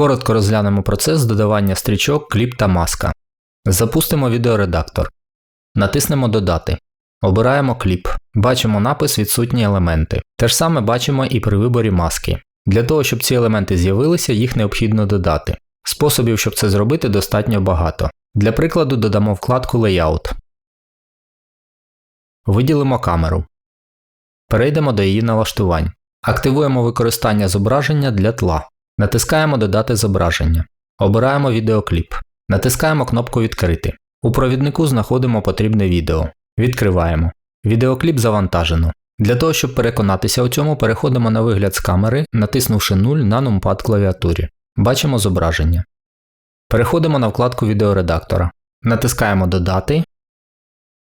Коротко розглянемо процес додавання стрічок, кліп та маска. Запустимо відеоредактор. Натиснемо Додати. Обираємо кліп. Бачимо напис Відсутні елементи. Те ж саме бачимо і при виборі маски. Для того, щоб ці елементи з'явилися, їх необхідно додати. Способів, щоб це зробити, достатньо багато. Для прикладу додамо вкладку Layout. Виділимо камеру. Перейдемо до її налаштувань. Активуємо використання зображення для тла. Натискаємо Додати зображення. Обираємо відеокліп. Натискаємо кнопку Відкрити. У провіднику знаходимо потрібне відео. Відкриваємо. Відеокліп завантажено. Для того, щоб переконатися у цьому, переходимо на вигляд з камери, натиснувши 0 на нумпад клавіатурі. Бачимо зображення. Переходимо на вкладку відеоредактора. Натискаємо Додати.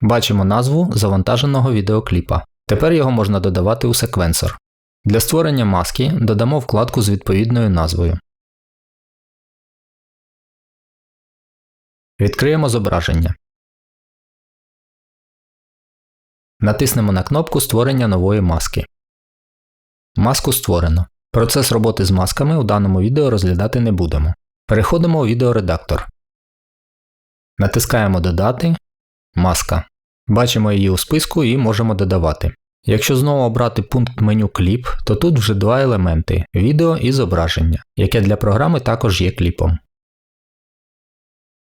Бачимо назву завантаженого відеокліпа. Тепер його можна додавати у секвенсор. Для створення маски додамо вкладку з відповідною назвою. Відкриємо зображення. Натиснемо на кнопку Створення нової маски. Маску створено. Процес роботи з масками у даному відео розглядати не будемо. Переходимо у відеоредактор. Натискаємо Додати. Маска. Бачимо її у списку і можемо додавати. Якщо знову обрати пункт меню Кліп, то тут вже два елементи відео і зображення, яке для програми також є кліпом.